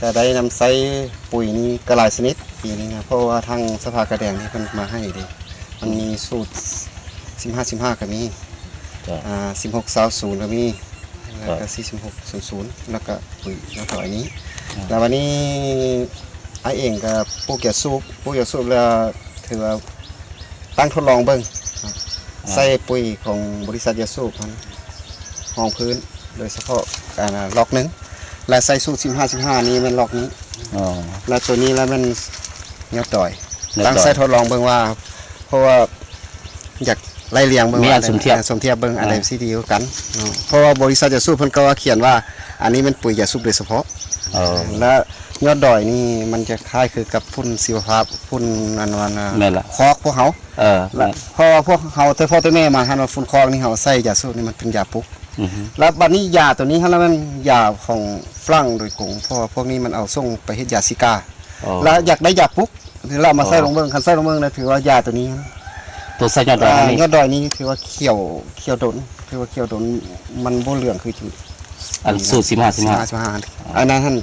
ก็ได้นำใส่ปุ๋ยนี้กระหลายชนิดปีนี้นะเพราะว่าทางสภากระแดงนี่เพิ่นมาให้เด้มันมีสูตร 15 15 ก็มีจ้ะ อ่า16 20ก็มีแล้วก็46 00แล้วก็ปุ๋ยแล้วก็อันนี้แล้ววันนี้ไอเองก็ปลูกเกี่ยวสูบปลูกเกี่ยวสูบแล้วถือว่าตั้งทดลองเบิ่งครับใส่ปุ๋ยของบริษัทยาสูบมันห้องพื้น โดยเฉพาะการล็อกหนึง และใส่สูตร15 15นี้มันล็อกนี้ อ๋อ แล้วตัวนี้แล้วมันยอดดอยยอดดอย ตั้งใส่ทดลองเบิ่งว่า เพราะว่าอยากไล่เลียงเบิ่งมีว่าอันสมเทียบ สมเทียบเบิ่งอะไรอ่าสิดีกว่ากันเนาะเพราะว่าบริษัทยาสูบเพิ่นก็ว่าเขียนว่า อันนี้มันปุ๋ยยาสูบโดยเฉพาะ เออ และยอดดอยนี่มันจะคล้ายคือกับพุ่นชีวภาพพุ่นอันวันแม่นละคอกพวกเขาเออ และเพราะว่าพวกเขาแต่พ่อแต่แม่มาหันว่าฝุ่นคอกนี่เขาใส่ยาสูบนี่มันเป็นยาปลุกอือฮึ แล้วบัดนี้ยาตัวนี้ฮะแล้วมันยาของฝรั่งโดยกงเพราะว่าพวกนี้มันเอาส่งไปเฮ็ดยาซิกาอ๋อแล้วอยากได้ยาปลุกเราเอามาใส่อ๋อลงเบิ่งคันใส่ลงเบิ่งแล้วถือว่ายาตัวนี้ตัวไส้ยอดดอยอ่านี่ยอดดอยนี่ถือว่าเขียวเขียวดนถือว่าเขียวดนมันบ่เหลืองคือจุดอันสูตรสิบห้าสิบห้าสิบห้าอันนั้นท่าน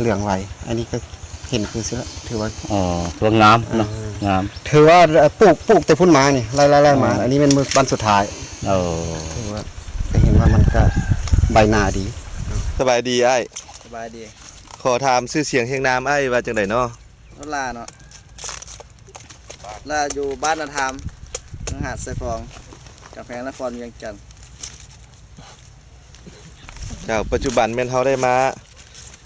เหลืองไวอันนี้ก็เห็นคือเสื้อถือว่าอ๋อตัวงามเนาะงามถือว่าปลูกปลูกแต่พุ่นมานี่ไล่ไล่ไล่มาอ๋ออัอันนี้เป็นมือบันสุดท้ายเออถือว่าก็เห็น ว่ามันก็ใบหน้าดีสบายดีไอ้ายสบายดีขอถามชื่อเสียงเฮียงนามไอ้ายว่าจังไดเนาะนลาเนาะลาอยู่บ้านนาธรรมนังหาดไซฟองกำแพงนครเวียงจันทร์เจ้าปัจจุบันแม่นเฮาได้มา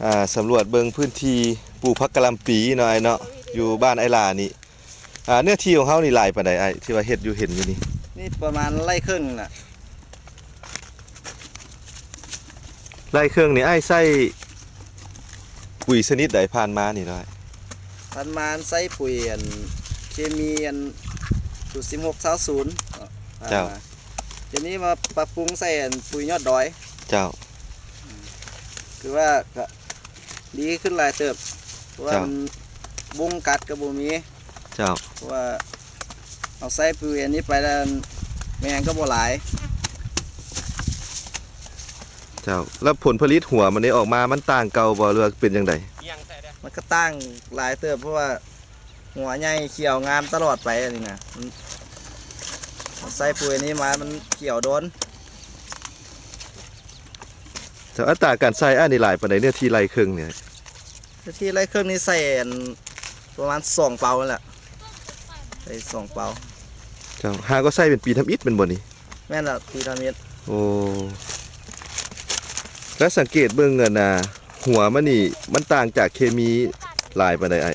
อ่าสำรวจเบิงพื้นที่ปลูกผักกะหล่ำปีเนาะไอ้เนาะอยู่บ้านไอ้ลานี่อ่าเนื้อที่ของเฮานี่หลายปานใดไอ้ที่ว่าเฮ็ดอยู่เห็นอยู่นี่นี่ประมาณไร่ครึ่งน่ะ ไร่เครื่องนี่ไอ้ายใส่ปุ๋ยชนิดใดผ่านมานี่เนาะอ้ายพันมานใส่ปุ๋ยอันเคมีอันจุดสิบหกเท้าศูนย์เจ้าทีนี้มาปรับปรุงใส่อันปุ๋ยยอดดอย เจ้า คือว่าก็ดีขึ้นหลายเติบเพราะว่าเจ้ามัมันบุ้งกัดกับบุมีเจ้าเพราะว่าเอาใส่ปุ๋ยอันนี้ไปแล้วแมงก็บ่หลาย เจ้าแล้วผลผลิตหัวมันนี่ออกมามันต่างเก่าบ่หรือว่าเป็นจังไดมันก็ตั้งหลายเติบเพราะว่า หัวใหญ่เขียวงามตลอดไปอันนี้นะมันมันใส่ปุ๋ยนี้มามันเขียวโดนเจ้าอัตราการใส่อ้ายนี่หลายปานใดเนื้อที่ไร่เครื่องเนี่ยที่ไรเครื่องนี้ใส่อันประมาณสองเปาแหละใส่สองเปาเจ้าหาก็ใส่เป็นปีทำอิฐแม่นบ่นี่แม่นละพีระมิดโอ้ แล้วสังเกตเบิ่งเงินนะหัวมันนี่มันต่างจากเคมีหลายปานใดไอ้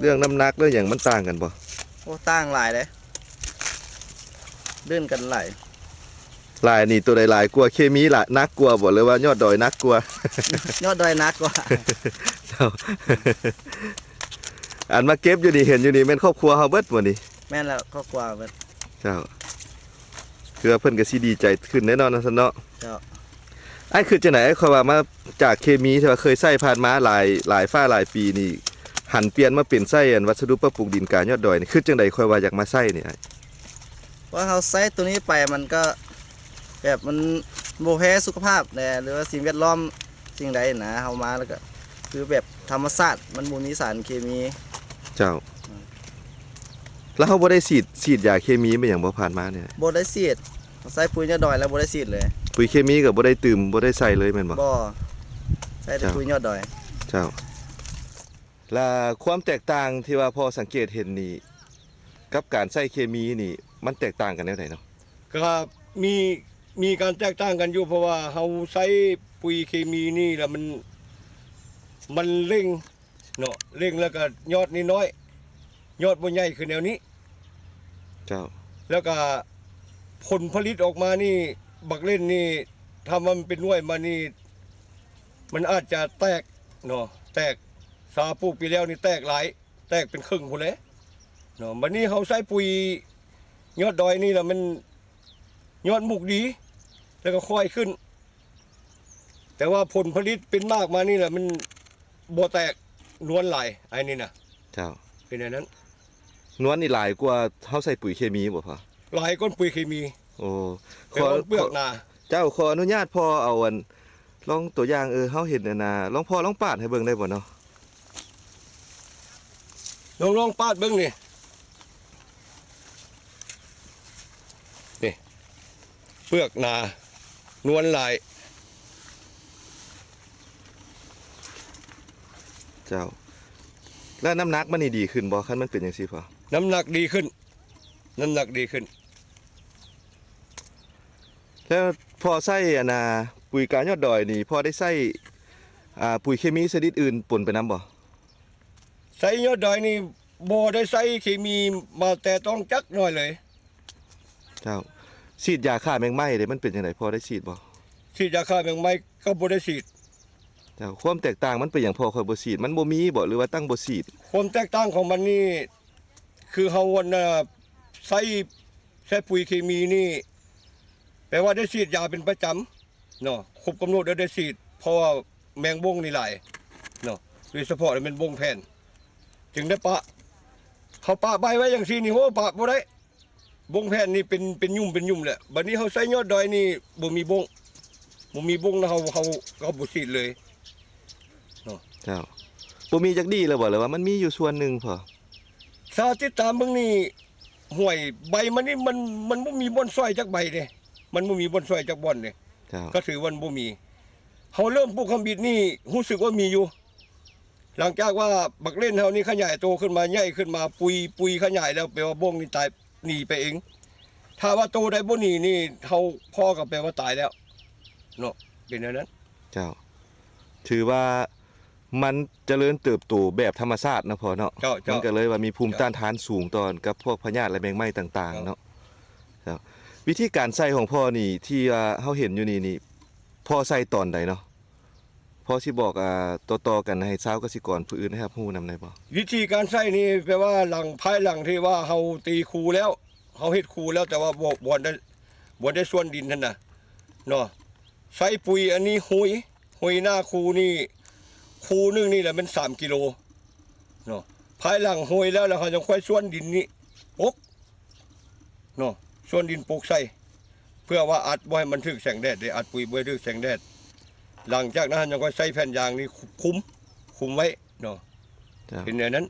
เรื่องน้ำหนักเรื่องอย่างมันต่างกันบ่โอ้ตั้งหลายเลยเลื่อนกันหลายหลายนี่ตัวใดหลายกลัวาเคมีละนักกลัวาบ่หรือว่ายอดดอยนักกลัวายอดดอยนักกว่าเจ้าอันมาเก็บอยู่นี่เห็นอยู่นี่แม่นครอบครัวเฮาเบิดบ่นี่แม่นแล้วก็กว่าเบิดเจ้าคือว่าเพิ่นก็สิดีใจขึ้นแน่นอนนะซั่นเนาะเจ้า ไอ้คือจังไหนไอ้ข่อยว่ามาจากเคมีที่ว่าเคยใช้ผ่านมาหลายหลายฟ้าหลายปีนี่ หันเปลี่ยนมาเป็นไส้อันวัสดุปรับปรุงดินกายอดดอยนี่คือจังไดข่อยว่าอยากมาใช้นี่ไอ้ว่าเขาใส่ตัวนี้ไปมันก็ แบบมันโบแพ้สุขภาพแน่หรือว่าสิ่งแวดล้อมสิ่งใดนะเขามาแล้วก็ คือแบบธรรมชาติมันบ่มีสารเคมี เจ้า แล้วเขาบ่ได้ฉีดฉีดยาเคมีไปอย่างบ่ผ่านมาเนี่ยบ่ได้ซีดใส่ปุ๋ยยอดดอยแล้วบ่ได้ซีดเลย ปุ๋ยเคมีก็บ่ได้ตื่มบ่ได้ใส่เลยแม่นบ่บ่ใส่แต่เจ้าปุ๋ยยอดดอย เจ้าและความแตกต่างที่ว่าพอสังเกตเห็นนี่กับการใส่เคมีนี่มันแตกต่างกันแนวไหนเนาะก็มีมีการแตกต่างกันอยู่เพราะว่าเฮาใช้ปุ๋ยเคมีนี่แล้วมันมันเร่งเนาะเร่งแล้วก็ยอดนี่น้อย ยอดบ่ใหญ่คือแนวนี้ เจ้า แล้วก็ผลผลิตออกมานี่ บักเล่นนี่ถ้ามันเป็นหน่วยมานี่ มันอาจจะแตกเนาะแตกสาปลูกไปแล้วนี่แตกหลาย แตกเป็นครึ่งพุ่นแหล้วเนาะบัดนี้เฮาใช้ปุ๋ยยอดดอยนี่แหละมันยอดหมุกดี แล้วก็ค่อยขึ้น แต่ว่าผลผลิตเป็นมากมานี่แหละมันบ่แตกนวลหลายไอ้นี่นะเจ้าเป็นอย่างนั้นนวลนี่หลายกว่าเฮาใส่ปุ๋ยเคมีบ่พอหลายก้นปุ๋ยเคมี โอ้ขเป็นอก้นเปลือกนาเจ้าขออนุญาตพอเอาอันลองตัวอย่างเออเฮาเห็นน่ะนะลองพอลองปาดให้เบิ่งได้บ่เนาะลองลองปาดเบิ้งนี่นี่เปลือกหนานวลลายเจ้า แล้วน้ำหนักมันนี่ดีขึ้นบ่คันมันเป็นจังซี่พอน้ำหนักดีขึ้น น้ำหนักดีขึ้น แล้วพอใส่อันน่ะปุ๋ยกายอดดอยนี่พอได้ใส่อ่าปุ๋ยเคมีชนิดอื่นปนไปนํบ่ใส่ยอดดอยนี่บ่ได้ใส่เคมีมาแต่ต้องจักหน่อยเลย เจ้าฉีดยาฆ่าแมงไหม้เด้มันเป็นจังไดพอได้ฉีดบ่ฉีดยาฆ่าแมงไม้ก็บ่ได้ฉีดเจ้าความแตกต่างมันเป็นหยังพอค่อยบ่ฉีดมันบ่มีบ่หรือว่าตั้งบ่ฉีดความแตกต่างของมันนี่คือเฮาวันน่ะใส่ใช้ปุ๋ยเคมีนี่ แปลว่าได้ฉีดยาเป็นประจำเนาะครบกำหนดแล้วได้ฉีด เพราะว่าแมงบงนี่หลายเนาะโดยเฉพาะเป็นบงแผ่นจึงได้ปะ เขาปะใบไว้อย่างซี่นี่โหปะบ่ได้บงแผ่นนี่เป็นเป็นยุ่มเป็นยุ่มแหละบัดนี้เขาใส่ยอดดอยนี่บ่มีบงบ่มีบงนะเขาเขาเขาบ่ฉีดเลยเจ้าบ่มีจักดีเลยบ่หรือว่ามันมีอยู่ส่วนหนึงพอสาธิตตามเบิ่งนี่ห่วยใบมันนี่มันมันบ่มีบ่อนซอยจักใบเด้ มันบ่มีบ่อนซอยจักบ่อนเด้เจ้าก็ถือว่าบ่มีเขาเริ่มปลูกคำบิดนี่รู้สึกว่ามีอยู่ หลังจากว่าบักเล่นเฮานี่ขยายโตขึ้นมาใหญ่ขึ้นมาปุยปุยขยายแล้วแปลว่าบงนี่ตายหนีไปเอง ถ้าว่าโตได้บ่หนีนี่เฮาพ่อก็แปลว่าตายแล้วเนาะเป็นอย่างนั้น เจ้า ถือว่ามันเจริญเติบโตแบบธรรมชาตินะพอเนาะเจ้ามัเจ้านก็เลยว่ามีภูมิเจ้าต้านทานสูงตอนกับพวกพยาธิและแมงไหม้ต่างเจ้าๆเนาะครับ วิธีการใส่ของพ่อนี่ที่ว่าเฮาเห็นอยู่นี่นี่พ่อใส่ตอนใดเนาะพ่อสิบอกอ่าต่อๆกันให้ชาวกษตรกรผู้อื่นนะครับฮู้นำได้บ่วิธีการใช้นี่แปลว่าหลังภายหลังที่ว่าเฮาตีคูแล้วเฮาเฮ็ดคูแล้วแต่ว่าบ่บ่ได้บ่ได้ส่วนดินนั่นน่ะเนาะใช้ปุ๋ยอันนี้หุยหุยหน้าคูนี่คูหนึงนี่แหละมัน3กิโลเนาะภายหลังหุยแล้วแล้วเขาจะค่อยส่วนดินนี่ปกเนาะ ส่วนดินปกใส่เพื่อว่าอัดบ่ให้มันถึกแสงแดดได้อัดปุ๋ยบ่ให้ถึกแสงแดด หลังจากนั้นยังค่อยใส่แผ่นยางนี่คุมคุมไว้เนาะเจ้าเป็นอย่างนั้น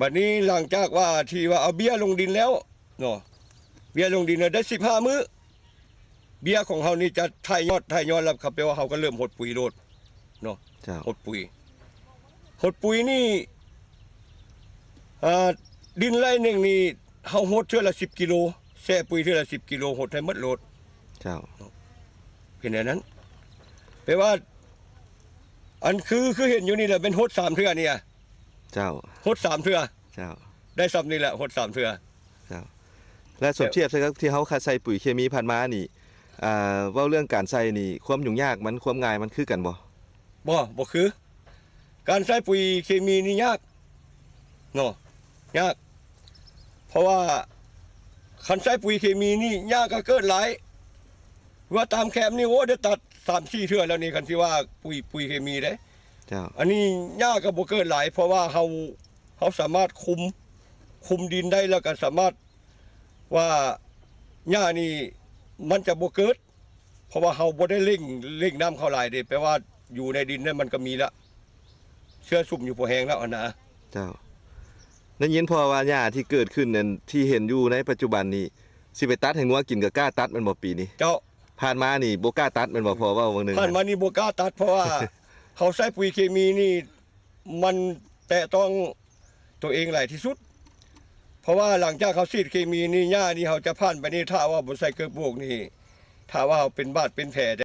บัดนี้หลังจากว่าที่ว่าเอาเบี้ยลงดินแล้วเนาะเบี้ยลงดินเนี่ยได้สิบห้ามื้อเบี้ยของเขานี่จะทายยอดทายยอดแล้วครับแปลว่าเขาก็เริ่มหดปุ๋ยโลดเจ้าหดปุ๋ยหดปุ๋ยนี่อ่าดินไร่หนึ่งนี่เขาหดเท่าละสิบกิโล แช่ปุ๋ยเท่าละสิบกิโลหดให้หมดโลดเจ้าเป็นอย่างนั้นแปลว่า อันคือคือเห็นอยู่นี่แหละเป็นหดสามเทื่อเนี่ยเจ้าหดสามเทื่อเจ้า ได้ซ้ำนี่แหละหดสามเทื่อและสมเทียบใช่ครับที่เขาใส่ปุ๋ยเคมีผ่านมานี่อ่าเว่าเรื่องการใส่นี่ความยุ่งยากมันความง่ายมันคือกันบ่บ่บ่คือ การใช้ปุ๋ยเคมีนี่ยากเนาะยาก เพราะว่า คันใช้ปุ๋ยเคมีนี่ยากก็เกิดหลายว่าตามแคมป์นี่โอ้ได้ตัดสามสี่เทื่อแล้วนี่คันที่ว่าปุ๋ยปุ๋ยเคมีเด้เจ้าอันนี้ยากก็บ่เกิดหลาย เพราะว่าเฮาเฮาสามารถคุมคุมดินได้แล้วก็สามารถว่าหญ้านี่มันจะบ่เกิด เพราะว่าเฮาบ่ได้เร่งเร่งน้ำเข้าหลายเด้แปลว่าอยู่ในดินนั้นมันก็มีละเชื้อสุ่มอยู่พอแห้งแล้วอะนะเจ้า ได้ยินพอว่าหญ้าที่เกิดขึ้นนั่นที่เห็นอยู่ในปัจจุบันนี้สิไปตัดให้งัวกินก็กล้าตัดมันบ่ปีนี้เจ้าผ่านมานี่บ่กล้าตัดมันบ่พอเว่าวันหนึงผ่านมานี่บ่กล้าตัดเพราะว่า เขาใช้ปุ๋ยเคมีนี่มันแตะต้องตัวเองหลายที่สุด เพราะว่าหลังจากเขาฉีดเคมีนี่หญ้านี่เขาจะผ่านไปนี่ถ้าว่าบ่ใส่เกลือโบกนี่ ถ้าว่าเขาเป็นบาดเป็นแผล